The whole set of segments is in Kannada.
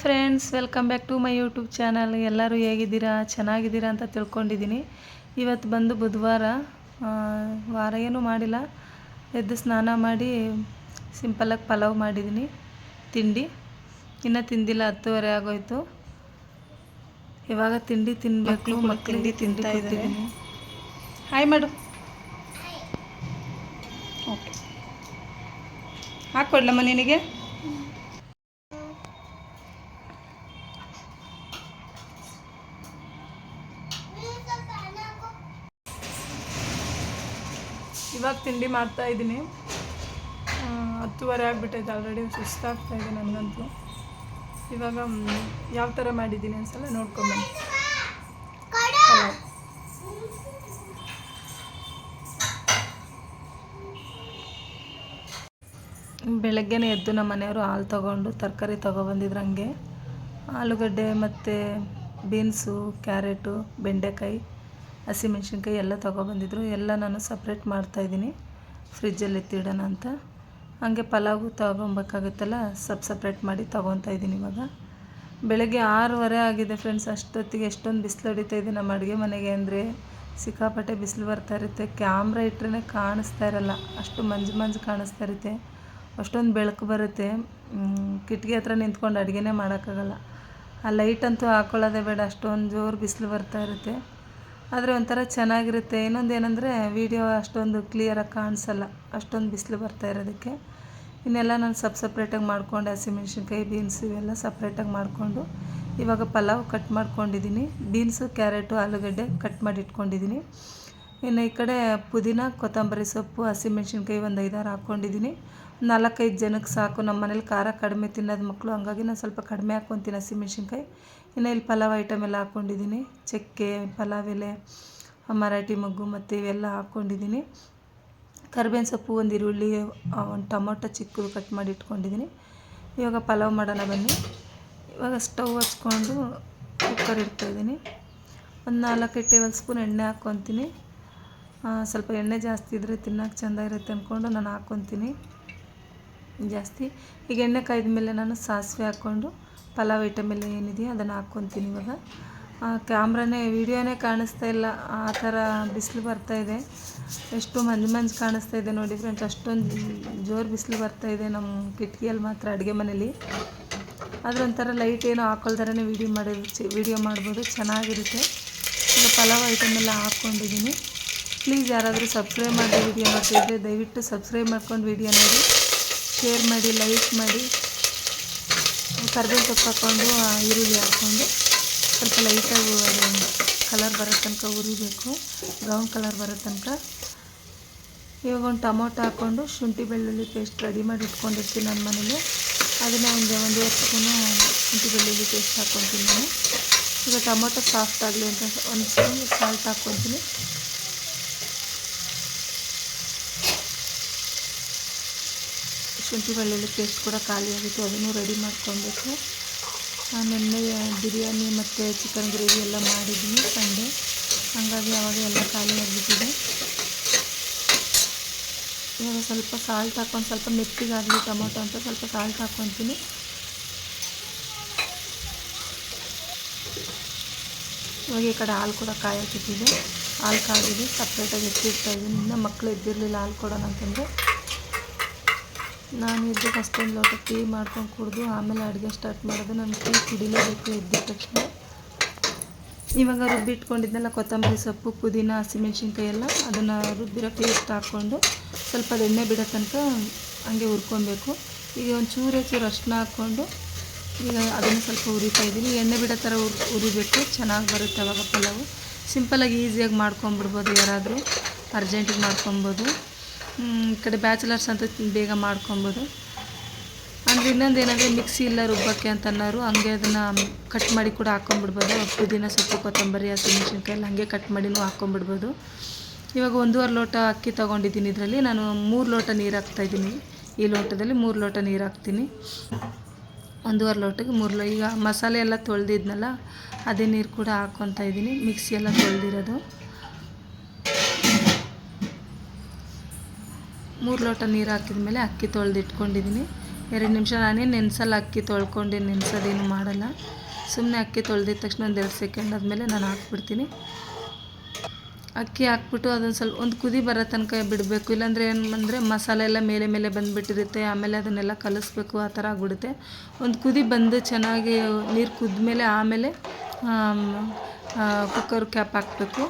Friends welcome back to my YouTube channel ಎಲ್ಲರೂ ಹೇಗಿದ್ದೀರಾ? ಚೆನ್ನಾಗಿದ್ದೀರಾ ಅಂತ ತಿಳ್ಕೊಂಡಿದ್ದೀನಿ. ಇವತ್ತು ಬಂದು ಬುಧವಾರ ವಾರ ಏನೂ ಮಾಡಿಲ್ಲ. ಎದ್ದು ಸ್ನಾನ ಮಾಡಿ ಸಿಂಪಲ್ಲಾಗಿ ಪಲಾವ್ ಮಾಡಿದ್ದೀನಿ. ತಿಂಡಿ. ಇನ್ನೂ ತಿಂದಿಲ್ಲ ಹತ್ತುವರೆ ಆಗೋಯ್ತು. ಇವಾಗ ತಿಂಡಿ ತಿನ್ನಬೇಕು ಮಕ್ಕಳಿಗೆ ತಿಂಡಿ ಇದ್ದೀನಿ ಹಾಯ್ ಮಾಡು. ಓಕೆ ಹಾಕ್ಕೊಡ್ಲಮ್ಮ ನಿನಗೆ? ಇವಾಗ ತಿಂಡಿ ಮಾಡ್ತಾ ಇದ್ದೀನಿ. ಹತ್ತುವರೆ ಆಗಿಬಿಟ್ಟೈತೆ ಆಲ್ರೆಡಿ ಸುಸ್ತಾಗ್ತಾ ಇದೆ ನನಗಂತೂ. ಇವಾಗ ಯಾವ ಥರ ಮಾಡಿದ್ದೀನಿ ಅನ್ಸಲ್ಲ ನೋಡ್ಕೊಂಬನ್ನಿ. ಬೆಳಗ್ಗೆನೇ ಎದ್ದು ನಮ್ಮ ಮನೆಯವರು ಹಾಲು ತೊಗೊಂಡು ತರಕಾರಿ ತೊಗೊಬಂದಿದ್ರು ಹಂಗೆ ಆಲೂಗಡ್ಡೆ ಮತ್ತು ಬೀನ್ಸು, ಕ್ಯಾರೆಟು, ಬೆಂಡೆಕಾಯಿ. ಹಸಿಮೆಣ್ಸಿನ್ಕಾಯಿ ಎಲ್ಲ ತೊಗೊಬಂದಿದ್ರು. ಎಲ್ಲ ನಾನು ಸಪ್ರೇಟ್ ಮಾಡ್ತಾಯಿದ್ದೀನಿ ಫ್ರಿಜ್ಜಲ್ಲಿ ಎತ್ತಿಡೋಣ ಅಂತ. ಹಾಗೆ ಪಲಾವು ತೊಗೊಬೇಕಾಗುತ್ತಲ್ಲ ಸಪ್ ಸಪ್ರೇಟ್ ಮಾಡಿ ತೊಗೊತಾ ಇದ್ದೀನಿ ಇವಾಗ. ಬೆಳಗ್ಗೆ ಆರೂವರೆ ಆಗಿದೆ ಫ್ರೆಂಡ್ಸ್ ಅಷ್ಟೊತ್ತಿಗೆ ಎಷ್ಟೊಂದು ಬಿಸಿಲು ಹೊಡಿತಾ ಇದೆ ನಮ್ಮ ಅಡುಗೆ ಮನೆಗೆ ಅಂದರೆ. ಸಿಕ್ಕಾಪಟ್ಟೆ ಬಿಸಿಲು ಬರ್ತಾ ಇರುತ್ತೆ. ಕ್ಯಾಮ್ರಾ ಇಟ್ಟರೆ ಕಾಣಿಸ್ತಾ ಇರಲ್ಲ. ಅಷ್ಟು ಮಂಜು ಮಂಜು ಕಾಣಿಸ್ತಾ ಇರುತ್ತೆ. ಅಷ್ಟೊಂದು ಬೆಳಕು ಬರುತ್ತೆ. ಕಿಟಕಿ ಹತ್ರ ನಿಂತ್ಕೊಂಡು ಅಡುಗೆನೇ ಮಾಡೋಕ್ಕಾಗಲ್ಲ. ಆ ಲೈಟ್ ಅಂತೂ ಹಾಕ್ಕೊಳ್ಳೋದೇ ಬೇಡ. ಅಷ್ಟೊಂದು ಜೋರು ಬಿಸಿಲು ಬರ್ತಾ ಇರುತ್ತೆ. ಆದರೆ ಒಂಥರ ಚೆನ್ನಾಗಿರುತ್ತೆ. ಇನ್ನೊಂದು ಏನಂದರೆ ವೀಡಿಯೋ ಅಷ್ಟೊಂದು ಕ್ಲಿಯರಾಗಿ ಕಾಣಿಸಲ್ಲ. ಅಷ್ಟೊಂದು ಬಿಸಿಲು ಬರ್ತಾ ಇರೋದಕ್ಕೆ. ಇನ್ನೆಲ್ಲ ನಾನು ಸಪ್ ಸಪ್ರೇಟಾಗಿ ಮಾಡ್ಕೊಂಡು. ಹಸಿಮೆಣ್ಸಿನ್ಕಾಯಿ ಬೀನ್ಸ್ ಇವೆಲ್ಲ ಸಪ್ರೇಟಾಗಿ ಮಾಡಿಕೊಂಡು. ಇವಾಗ ಪಲಾವ್ ಕಟ್ ಮಾಡ್ಕೊಂಡಿದ್ದೀನಿ ಬೀನ್ಸು ಕ್ಯಾರೆಟು ಆಲೂಗಡ್ಡೆ ಕಟ್ ಮಾಡಿ ಇಟ್ಕೊಂಡಿದ್ದೀನಿ ಇನ್ನು ಈ ಕಡೆ ಪುದೀನ, ಕೊತ್ತಂಬರಿ ಸೊಪ್ಪು, ಹಸಿಮೆಣ್ಸಿನ್ಕಾಯಿ ಒಂದು ಐದಾರು ಹಾಕ್ಕೊಂಡಿದ್ದೀನಿ. ನಾಲ್ಕೈದು ಜನಕ್ಕೆ ಸಾಕು, ನಮ್ಮ ಮನೇಲಿ ಖಾರ ಕಡಿಮೆ ತಿನ್ನೋದು ಮಕ್ಕಳು ಹಂಗಾಗಿ ನಾನು ಸ್ವಲ್ಪ ಕಡಿಮೆ ಹಾಕ್ಕೊತೀನಿ ಹಸಿಮೆಣ್ಸಿನ್ಕಾಯಿ. ಇನ್ನು ಇಲ್ಲಿ ಪಲಾವ್ ಐಟಮ್ ಎಲ್ಲ ಹಾಕ್ಕೊಂಡಿದ್ದೀನಿ. ಚಕ್ಕೆ, ಪಲಾವ್ ಎಲೆ, ಮರಾಠಿ ಮಗ್ಗು ಮತ್ತು ಇವೆಲ್ಲ ಹಾಕ್ಕೊಂಡಿದ್ದೀನಿ. ಕರ್ಬೇವಿನ ಸೊಪ್ಪು ಒಂದು ಈರುಳ್ಳಿ ಒಂದು ಟೊಮೊಟೊ ಚಿಕ್ಕದು ಕಟ್ ಮಾಡಿ ಇಟ್ಕೊಂಡಿದ್ದೀನಿ. ಇವಾಗ ಪಲಾವ್ ಮಾಡೋಣ ಬನ್ನಿ. ಇವಾಗ ಸ್ಟವ್ ಹಚ್ಕೊಂಡು ಕುಕ್ಕರ್ ಇಡ್ತಾಯಿದ್ದೀನಿ ಒಂದು ನಾಲ್ಕೈದು ಟೇಬಲ್ ಸ್ಪೂನ್ ಎಣ್ಣೆ ಹಾಕ್ಕೊತೀನಿ. ಸ್ವಲ್ಪ ಎಣ್ಣೆ ಜಾಸ್ತಿ ಇದ್ದರೆ ತಿನ್ನೋಕೆ ಚೆಂದ ಇರುತ್ತೆ ಅಂದ್ಕೊಂಡು ನಾನು ಹಾಕ್ಕೊತೀನಿ ಜಾಸ್ತಿ. ಈಗ ಎಣ್ಣೆ ಕಾಯ್ದ ಮೇಲೆ ನಾನು ಸಾಸಿವೆ ಹಾಕ್ಕೊಂಡು ಪಲಾವ್ ಐಟಮ್ ಎಲ್ಲ ಏನಿದೆಯೋ ಅದನ್ನು ಹಾಕ್ಕೊತೀನಿ ಇವಾಗ. ಕ್ಯಾಮ್ರಾನೇ, ವಿಡಿಯೋನೇ ಕಾಣಿಸ್ತಾ ಇಲ್ಲ. ಆ ಥರ ಬಿಸಿಲು ಬರ್ತಾ ಇದೆ. ಎಷ್ಟು ಮಂಜು ಮಂಜು ಕಾಣಿಸ್ತಾ ಇದೆ ನೋಡಿ ಫ್ರೆಂಡ್ಸ್ ಅಷ್ಟೊಂದು ಜೋರು ಬಿಸಿಲು ಬರ್ತಾ ಇದೆ ನಮ್ಮ ಕಿಟಕಿಯಲ್ಲಿ ಮಾತ್ರ, ಅಡುಗೆ ಮನೇಲಿ. ಆದರೆ ಲೈಟ್ ಏನೋ ಹಾಕೊಳ್ದಾರೇ ವೀಡಿಯೋ ಮಾಡೋದು ವಿಡಿಯೋ ವೀಡಿಯೋ ಮಾಡ್ಬೋದು. ಚೆನ್ನಾಗಿರುತ್ತೆ. ಈಗ ಪಲಾವ್ ಐಟಮ್ ಎಲ್ಲ ಹಾಕ್ಕೊಂಡಿದ್ದೀನಿ ಪ್ಲೀಸ್ ಯಾರಾದರೂ ಸಬ್ಸ್ಕ್ರೈಬ್ ಮಾಡಿ ವಿಡಿಯೋ ಮಾಡ್ತಿದ್ರೆ ದಯವಿಟ್ಟು ಸಬ್ಸ್ಕ್ರೈಬ್ ಮಾಡ್ಕೊಂಡು ವಿಡಿಯೋ ನೋಡಿ. ಶೇರ್ ಮಾಡಿ, ಲೈಕ್ ಮಾಡಿ. ಕರ್ಬೇವು ಸೊಪ್ಪು ಹಾಕ್ಕೊಂಡು ಈರುಳ್ಳಿ ಹಾಕ್ಕೊಂಡು ಸ್ವಲ್ಪ ಲೈಟಾಗಿ ಕಲರ್ ಬರೋ ತನಕ ಉರಿಬೇಕು ಬ್ರೌನ್ ಕಲರ್ ಬರೋ ತನಕ. ಇವಾಗ ಒಂದು ಟೊಮೊಟೊ ಹಾಕ್ಕೊಂಡು ಶುಂಠಿ ಬೆಳ್ಳುಳ್ಳಿ ಪೇಸ್ಟ್ ರೆಡಿ ಮಾಡಿ ಇಟ್ಕೊಂಡಿರ್ತೀನಿ ನನ್ನ ಮನೇಲಿ. ಅದನ್ನು ಒಂದು ಒಂದು ಸ್ಪೂನು ಶುಂಠಿ ಬೆಳ್ಳುಳ್ಳಿ ಪೇಸ್ಟ್ ಹಾಕ್ಕೊತೀನಿ ನಾನು. ಈಗ ಟೊಮೊಟೊ ಸಾಫ್ಟ್ ಆಗಲಿ ಅಂತ ಒಂದು ಸ್ಪೂನ್ ಸಾಲ್ಟ್ ಹಾಕ್ಕೊತೀನಿ. ಶುಂಠಿ ಬೆಳ್ಳುಳ್ಳಿ ಪೇಸ್ಟ್ ಕೂಡ ಖಾಲಿಯಾಗಿತ್ತು, ಅದನ್ನು ರೆಡಿ ಮಾಡ್ಕೊಬೇಕು. ಆಮೇಲೆ ಬಿರಿಯಾನಿ ಮತ್ತು ಚಿಕನ್ ಗ್ರೇವಿ ಎಲ್ಲ ಮಾಡಿದ್ದೀನಿ ಸಂಡೆ. ಹಾಗಾಗಿ ಆವಾಗ ಎಲ್ಲ ಖಾಲಿ ಆಗಿಬಿಟ್ಟಿದೆ. ಇವಾಗ ಸ್ವಲ್ಪ ಸಾಲ್ಟ್ ಹಾಕ್ಕೊಂಡು, ಸ್ವಲ್ಪ ಮೆತ್ತಿಗಾಗಲಿ ಟೊಮೊಟೊ ಅಂತ ಸ್ವಲ್ಪ ಸಾಲ್ಟ್ ಹಾಕ್ಕೊತೀನಿ. ಇವಾಗ ಈ ಕಡೆ ಹಾಲು ಕೂಡ ಕಾಯಕ್ಕಿಟ್ಟಿದೆ ಹಾಲು ಕಾಯಿದೆ ಸಪ್ರೇಟಾಗಿ ಎತ್ತಿರ್ತಾ ಇದ್ದೀನಿ. ಇನ್ನು ಮಕ್ಕಳು ಎದ್ದಿರಲಿಲ್ಲ ಹಾಲು ಕೊಡೋಣ ಅಂತಂದರೆ. ನಾನು ಎದ್ದು ಫಸ್ಟ್ ಒಂದು ಲೋಟ ಟೀ ಮಾಡ್ಕೊಂಡು ಕುಡಿದು ಆಮೇಲೆ ಅಡುಗೆ ಸ್ಟಾರ್ಟ್ ಮಾಡೋದು. ನಾನು ಟೀ ಕುಡಿಲೇಬೇಕು ಎದ್ದಿದ ತಕ್ಷಣ. ಇವಾಗ ರುಬ್ಬಿಟ್ಕೊಂಡಿದ್ದೆಲ್ಲ ಕೊತ್ತಂಬರಿ ಸೊಪ್ಪು, ಪುದೀನ, ಹಸಿಮೆಣ್ಸಿನ್ಕಾಯಿ ಎಲ್ಲ ಅದನ್ನು ರುಬ್ಬಿರೋ ಪೇಸ್ಟ್ ಹಾಕ್ಕೊಂಡು ಸ್ವಲ್ಪ ಅದು ಎಣ್ಣೆ ಬಿಡೋ ತನಕ ಹಂಗೆ ಹುರ್ಕೊಬೇಕು. ಈಗ ಒಂದು ಚೂರೇ ಚೂರು ಅರ್ಶಿನ ಹಾಕ್ಕೊಂಡು ಈಗ ಅದನ್ನು ಸ್ವಲ್ಪ ಉರಿತಾ ಇದ್ದೀನಿ. ಎಣ್ಣೆ ಬಿಡೋ ಥರ ಉರ್ ಉರಿಬೇಕು ಚೆನ್ನಾಗಿ ಬರುತ್ತೆ ಅವಾಗ ಪಲಾವು. ಸಿಂಪಲಾಗಿ ಈಸಿಯಾಗಿ ಮಾಡ್ಕೊಂಬಿಡ್ಬೋದು ಯಾರಾದರೂ. ಅರ್ಜೆಂಟಿಗೆ ಮಾಡ್ಕೊಬೋದು ಈ ಕಡೆ ಬ್ಯಾಚುಲರ್ಸ್ ಅಂತ ಬೇಗ ಮಾಡ್ಕೊಬೋದು. ಅಂದರೆ ಇನ್ನೊಂದು ಏನಂದರೆ ಮಿಕ್ಸಿ ಇಲ್ಲ ರುಬ್ಬಕ್ಕೆ ಅಂತ ಅನ್ನೋರು ಹಂಗೆ ಅದನ್ನು ಕಟ್ ಮಾಡಿ ಕೂಡ ಹಾಕ್ಕೊಂಬಿಡ್ಬೋದು ಪುದೀನ ಸೊಪ್ಪು, ಕೊತ್ತಂಬರಿ ಹಸಿಮೆಣ್ಸಿನ್ಕಾಯಿ ಎಲ್ಲ ಹಂಗೆ ಕಟ್ ಮಾಡಿನೂ ಹಾಕ್ಕೊಂಬಿಡ್ಬೋದು ಇವಾಗ ಒಂದೂವರೆ ಲೋಟ ಅಕ್ಕಿ ತೊಗೊಂಡಿದ್ದೀನಿ ಇದರಲ್ಲಿ. ನಾನು ಮೂರು ಲೋಟ ನೀರು ಹಾಕ್ತಾಯಿದ್ದೀನಿ ಈ ಲೋಟದಲ್ಲಿ ಮೂರು ಲೋಟ ನೀರು ಹಾಕ್ತೀನಿ. ಒಂದೂವರೆ ಲೋಟಕ್ಕೆ ಮೂರು ಲೋ ಈಗ ಮಸಾಲೆ ಎಲ್ಲ ತೊಳೆದಿದ್ನಲ್ಲ, ಅದೇ ನೀರು ಕೂಡ ಹಾಕ್ಕೊತಾ ಇದ್ದೀನಿ. ಮಿಕ್ಸಿ ಎಲ್ಲ ತೊಳೆದಿರೋದು. ಮೂರು ಲೋಟ ನೀರು ಹಾಕಿದ ಮೇಲೆ ಅಕ್ಕಿ ತೊಳೆದಿಟ್ಕೊಂಡಿದ್ದೀನಿ ಎರಡು ನಿಮಿಷ ನಾನೇ ನೆನೆಸಲ್ಲ ಅಕ್ಕಿ ತೊಳ್ಕೊಂಡು ನೆನೆಸೋದೇನು ಮಾಡಲ್ಲ. ಸುಮ್ಮನೆ ಅಕ್ಕಿ ತೊಳೆದಿದ ತಕ್ಷಣ ಒಂದು ಎರಡು ಸೆಕೆಂಡ್ ಆದಮೇಲೆ ನಾನು ಹಾಕ್ಬಿಡ್ತೀನಿ. ಅಕ್ಕಿ ಹಾಕ್ಬಿಟ್ಟು ಅದೊಂದು ಸ್ವಲ್ಪ ಒಂದು ಕುದಿ ಬರೋ ತನಕ ಬಿಡಬೇಕು. ಇಲ್ಲಾಂದರೆ ಏನು ಅಂದರೆ ಮಸಾಲೆ ಎಲ್ಲ ಮೇಲೆ ಮೇಲೆ ಬಂದುಬಿಟ್ಟಿರುತ್ತೆ. ಆಮೇಲೆ ಅದನ್ನೆಲ್ಲ ಕಲಿಸ್ಬೇಕು, ಆ ಥರ ಆಗ್ಬಿಡುತ್ತೆ. ಒಂದು ಕುದಿ ಬಂದು ಚೆನ್ನಾಗಿ ನೀರು ಕುದ್ಮೇಲೆ ಆಮೇಲೆ ಕುಕ್ಕರ್ ಕ್ಯಾಪ್ ಹಾಕಬೇಕು.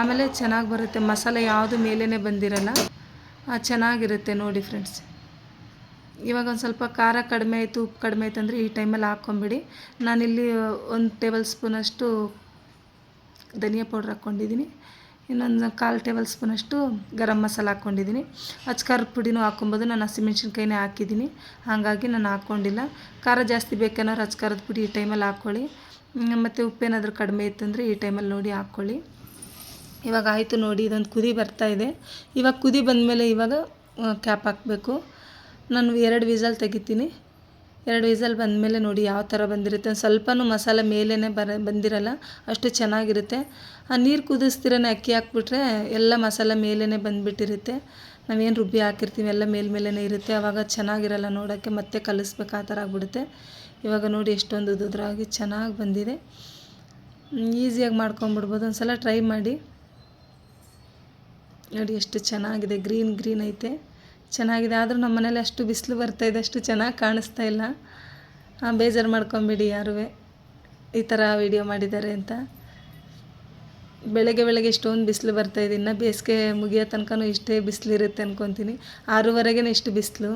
ಆಮೇಲೆ ಚೆನ್ನಾಗಿ ಬರುತ್ತೆ. ಮಸಾಲೆ ಯಾವುದು ಮೇಲೇ ಬಂದಿರಲ್ಲ. ಚೆನ್ನಾಗಿರುತ್ತೆ ನೋಡಿ ಫ್ರೆಂಡ್ಸ್ ಇವಾಗ ಒಂದು ಸ್ವಲ್ಪ ಖಾರ ಕಡಿಮೆ ಆಯಿತು, ಉಪ್ಪು ಕಡಿಮೆ ಆಯ್ತು ಅಂದರೆ ಈ ಟೈಮಲ್ಲಿ ಹಾಕ್ಕೊಂಬಿಡಿ ನಾನಿಲ್ಲಿ ಒಂದು ಟೇಬಲ್ ಸ್ಪೂನಷ್ಟು ಧನಿಯಾ ಪೌಡ್ರ್ ಹಾಕ್ಕೊಂಡಿದ್ದೀನಿ ಇನ್ನೊಂದು ಕಾಲು ಟೇಬಲ್ ಸ್ಪೂನಷ್ಟು ಗರಂ ಮಸಾಲ ಹಾಕ್ಕೊಂಡಿದ್ದೀನಿ ಅಚ್ಕಾರ ಪುಡಿನೂ ಹಾಕ್ಕೊಬೋದು. ನಾನು ಹಸಿಮೆಣ್ಸಿನ್ಕಾಯಿನೇ ಹಾಕಿದ್ದೀನಿ ಹಾಗಾಗಿ ನಾನು ಹಾಕ್ಕೊಂಡಿಲ್ಲ ಖಾರ ಜಾಸ್ತಿ ಬೇಕನ್ನೋರು ಅಚ್ಕಾರದ ಪುಡಿ ಈ ಟೈಮಲ್ಲಿ ಹಾಕ್ಕೊಳ್ಳಿ ಮತ್ತು ಉಪ್ಪೇನಾದರೂ ಕಡಿಮೆ ಇತ್ತಂದರೆ ಈ ಟೈಮಲ್ಲಿ ನೋಡಿ ಹಾಕ್ಕೊಳ್ಳಿ ಇವಾಗ ಆಯಿತು ನೋಡಿ, ಇದೊಂದು ಕುದಿ ಬರ್ತಾ ಇದೆ. ಇವಾಗ ಕುದಿ ಬಂದಮೇಲೆ ಇವಾಗ ಕ್ಯಾಪ್ ಹಾಕಬೇಕು. ನಾನು ಎರಡು ವಿಸಲ್ ತೆಗಿತೀನಿ. ಎರಡು ವಿಸಲ್ ಬಂದಮೇಲೆ ನೋಡಿ ಯಾವ ಥರ ಬಂದಿರುತ್ತೆ. ಒಂದು ಸ್ವಲ್ಪನೂ ಮಸಾಲೆ ಮೇಲೇ ಬರ, ಬಂದಿರಲ್ಲ, ಅಷ್ಟು ಚೆನ್ನಾಗಿರುತ್ತೆ. ಆ, ನೀರು ಕುದಿಸ್ತಿರೇ ಅಕ್ಕಿ ಹಾಕ್ಬಿಟ್ರೆ ಎಲ್ಲ ಮಸಾಲೆ ಮೇಲೇ ಬಂದುಬಿಟ್ಟಿರುತ್ತೆ. ನಾವೇನು ರುಬ್ಬಿ ಹಾಕಿರ್ತೀವಿ, ಎಲ್ಲ ಮೇಲ್ಮೇಲೇ ಇರುತ್ತೆ. ಆವಾಗ ಚೆನ್ನಾಗಿರಲ್ಲ ನೋಡೋಕ್ಕೆ, ಮತ್ತೆ ಕಲಿಸ್ಬೇಕು, ಆ ಥರ ಆಗ್ಬಿಡುತ್ತೆ. ಇವಾಗ ನೋಡಿ ಎಷ್ಟೊಂದು ಉದುದ್ರಾಗಿ ಚೆನ್ನಾಗಿ ಬಂದಿದೆ. ಈಸಿಯಾಗಿ ಮಾಡ್ಕೊಂಬಿಡ್ಬೋದು ಒಂದು ಸಲ ಟ್ರೈ ಮಾಡಿ. ನೋಡಿ ಎಷ್ಟು ಚೆನ್ನಾಗಿದೆ ಗ್ರೀನ್ ಗ್ರೀನ್ ಐತೆ. ಚೆನ್ನಾಗಿದೆ, ಆದರೂ ನಮ್ಮ ಮನೇಲಿ ಅಷ್ಟು ಬಿಸಿಲು ಬರ್ತಾಯಿದೆ ಅಷ್ಟು ಚೆನ್ನಾಗಿ ಕಾಣಿಸ್ತಾ ಇಲ್ಲ. ಬೇಜಾರು ಮಾಡ್ಕೊಂಬಿಡಿ ಯಾರೂ ಈ ಥರ ವಿಡಿಯೋ ಮಾಡಿದ್ದಾರೆ ಅಂತ. ಬೆಳಗ್ಗೆ ಬೆಳಗ್ಗೆ ಇಷ್ಟೊಂದು ಬಿಸಿಲು ಬರ್ತಾಯಿದೆ ಇನ್ನು ಬೇಸಿಗೆ ಮುಗಿಯೋ ತನಕನೂ ಇಷ್ಟೇ ಬಿಸಿಲಿರುತ್ತೆ ಅನ್ಕೊತೀನಿ. ಆರೂವರೆಗೇ ಇಷ್ಟು ಬಿಸಿಲು.